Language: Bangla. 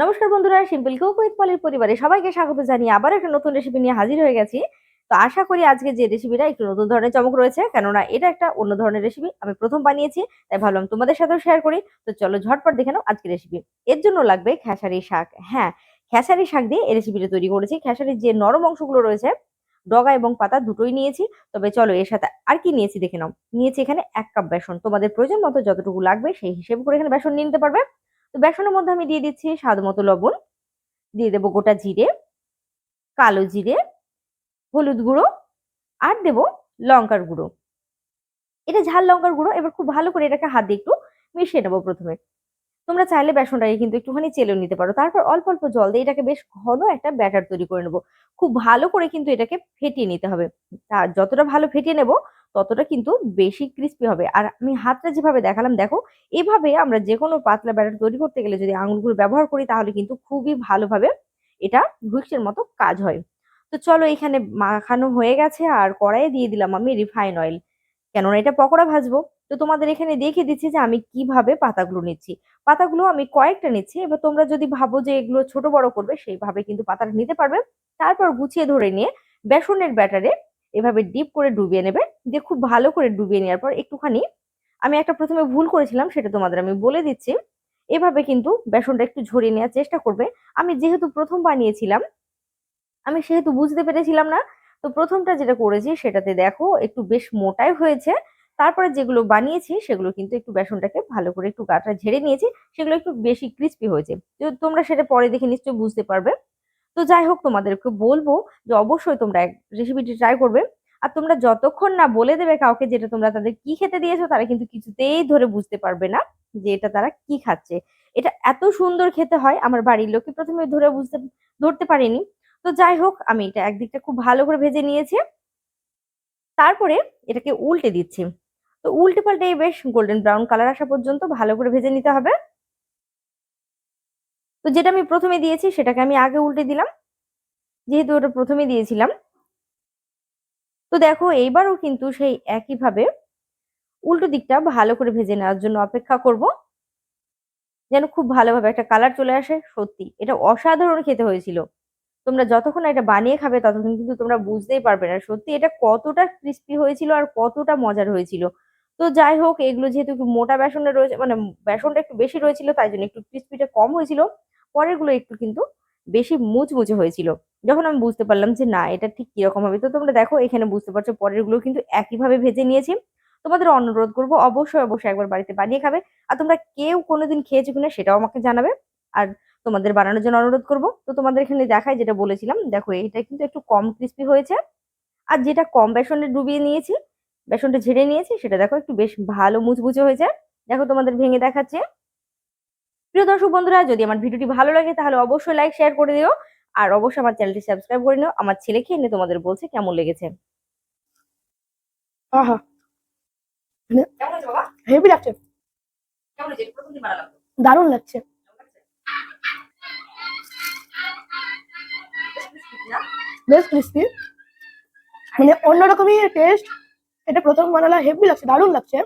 নমস্কার বন্ধুরা, সিম্পল কুক উইথ পলির পরিবারে সবাইকে স্বাগত জানিয়ে আবার একটা নতুন রেসিপি নিয়ে হাজির হয়ে গেছি। তো আশা করি আজকে যে রেসিপিটা একটু নতুন ধরনের চমক রয়েছে, কেননা এটা একটা অন্য ধরনের রেসিপি আমি প্রথম বানিয়েছি, তাই ভাবলাম তোমাদের সাথেও শেয়ার করি। তো চলো ঝটপট দেখে নাও আজকে রেসিপি এর জন্য লাগবে খেসারি শাক। হ্যাঁ খেসারি শাক দিয়ে এই রেসিপিটা তৈরি করেছি। খেসারির যে নরম অংশগুলো রয়েছে, ডগা এবং পাতা দুটোই নিয়েছি। তবে চলো এর সাথে আর কি নিয়েছি দেখে নাও। নিয়েছি এখানে এক কাপ বেসন। তোমাদের প্রয়োজন মতো যতটুকু লাগবে সেই হিসেবে করে এখানে বেসন নিতে পারবে। তো বেসনের মধ্যে আমি দিয়ে দিচ্ছি স্বাদ মতো লবণ। দিয়ে দেবো গোটা জিরে, কালো জিরে, হলুদ গুঁড়ো আর দেব লঙ্কার গুঁড়ো। এটা ঝাল লঙ্কার গুঁড়ো, এবার খুব ভালো করে এটাকে হাত দিয়ে একটু মিশিয়ে নেব প্রথমে। তোমরা চাইলে বেসনটাকে কিন্তু একটুখানি চেলেও নিতে পারো। তারপর অল্প অল্প জল দিয়ে এটাকে বেশ ঘন একটা ব্যাটার তৈরি করে নেব। খুব ভালো করে কিন্তু এটাকে ফেটিয়ে নিতে হবে। আর যতটা ভালো ফেটিয়ে নেব ততটা কিন্তু বেশি ক্রিস্পি হবে। আর আমি হাতটা যেভাবে দেখালাম, দেখো, এভাবে আমরা যে কোনো পাতলা ব্যাটার তৈরি করতে গেলে যদি আঙুলগুলো ব্যবহার করি, তাহলে কিন্তু খুবই ভালোভাবে এটা হুইক্সের মতো কাজ হয়। তো চলো এখানে মাখানো হয়ে গেছে, আর কড়াইয়ে দিয়ে দিলাম আমি রিফাইন অয়েল। কেননা এটা পকোড়া ভাজবো। তো তোমাদের এখানে দেখিয়ে দিচ্ছি যে আমি কীভাবে পাতাগুলো নিচ্ছি। পাতাগুলো আমি কয়েকটা নিচ্ছি, এবার তোমরা যদি ভাবো যে এগুলো ছোট বড় করবে, সেইভাবে কিন্তু পাতাটা নিতে পারবে। তারপর গুছিয়ে ধরে নিয়ে বেসনের ব্যাটারে এভাবে ডিপ করে ডুবিয়ে নেবে, দিয়ে খুব ভালো করে ডুবিয়ে নেওয়ার পর একটুখানি আমি একটা প্রথমে ভুল করেছিলাম, সেটা তোমাদের আমি বলে দিচ্ছি। এভাবে কিন্তু বেসনটা একটু ঝরিয়ে নেওয়ার চেষ্টা করবে। আমি যেহেতু প্রথম বানিয়েছিলাম, আমি সেহেতু বুঝতে পেরেছিলাম না, তো প্রথমটা যেটা করেছি সেটাতে দেখো একটু বেশ মোটাই হয়েছে। তারপরে যেগুলো বানিয়েছি সেগুলো কিন্তু একটু বেসনটাকে ভালো করে একটু গাটা ঝেড়ে নিয়েছি, সেগুলো একটু বেশি ক্রিস্পি হয়েছে। তোমরা সেটা পরে দেখে নিশ্চয়ই বুঝতে পারবে। তো যাই হোক, তোমাদেরকে বলব যে অবশ্যই তোমরা রেসিপিটি ট্রাই করবে। আর তোমরা যতক্ষণ না বলে দেবে কাউকে যেটা তোমরা তাদের কি খেতে দিয়েছ, তারা কিন্তু কিছুতেই ধরে বুঝতে পারবে না যে এটা তারা কি খাচ্ছে। এটা এত সুন্দর খেতে হয়, আমার বাড়ির লোককে প্রথমে ধরে বুঝতে, ধরতে পারিনি। তো যাই হোক, আমি এটা একদিকটা খুব ভালো করে ভেজে নিয়েছি। তারপরে এটাকে উল্টে দিচ্ছি। তো উল্টে পাল্টে বেশ গোল্ডেন ব্রাউন কালার আসা পর্যন্ত ভালো করে ভেজে নিতে হবে। তো যেটা আমি প্রথমে দিয়েছি, সেটাকে আমি আগে উল্টে দিলাম। যেহেতু ওটা প্রথমে দিয়েছিলাম। তো দেখো, এইবারও কিন্তু সেই একইভাবে উল্টো দিকটা ভালো করে ভেজে নেওয়ার জন্য অপেক্ষা করব। যেন খুব ভালোভাবে একটা কালার চলে আসে, সত্যি। এটা অসাধারণ খেতে হয়েছিল। তোমরা যতক্ষণ এটা বানিয়ে খাবে, ততক্ষণ কিন্তু তোমরা বুঝতেই পারবে না। সত্যি, এটা কতটা ক্রিস্পি হয়েছিল আর কতটা মজার হয়েছিল। তো যাই হোক, এগুলো যেহেতু একটু মোটা বেসনে রয়েছে মানে বেসনটা একটু বেশি রয়েছিল, তাই জন্য একটু ক্রিস্পিটা কম হয়েছিল। পরেরগুলো একটু কিন্তু বেশি মুচমুচে হয়েছিল। যখন আমি বুঝতে পারলাম যে না, এটা ঠিক কীরকম হবে, তো তোমরা দেখো, এখানে বুঝতে পারছ পরেরগুলো কিন্তু একইভাবে ভেজে নিয়েছি। তোমাদের অনুরোধ করব, অবশ্যই অবশ্যই একবার বাড়িতে বানিয়ে খাবে। আর তোমরা কেউ কোনোদিন খেয়েছো কিনা সেটাও আমাকে জানাবে। আর তোমাদের বানানোর জন্য অনুরোধ করব। তো তোমাদের এখানে দেখাই যেটা বলেছিলাম, দেখো এটা কিন্তু একটু কম ক্রিস্পি হয়েছে। আর যেটা কম বেসনে ডুবিয়ে নিয়েছি বেসনটা ঝেড়ে নিয়েছি সেটা দেখো একটু বেশ ভালো মুচমুচে হয়েছে। দেখো তোমাদের ভেঙে দেখাচ্ছে। প্রিয় দর্শক বন্ধুরা যদি আমার ভিডিওটি ভালো লাগে তাহলে অবশ্যই লাইক শেয়ার করে দিও। আর অবশ্যই আমার চ্যানেলটি সাবস্ক্রাইব করে নিও। আমার ছেলে খেয়ে এনে তোমাদের বলছে কেমন লেগেছে। আহা। হয়েছে হেভি লাগছে। দারুণ লাগছে। বেশ ক্রিস্পি মানে অন্যরকমই টেস্ট এটা প্রথম বানালা হেভি লাগছে দারুণ লাগছে।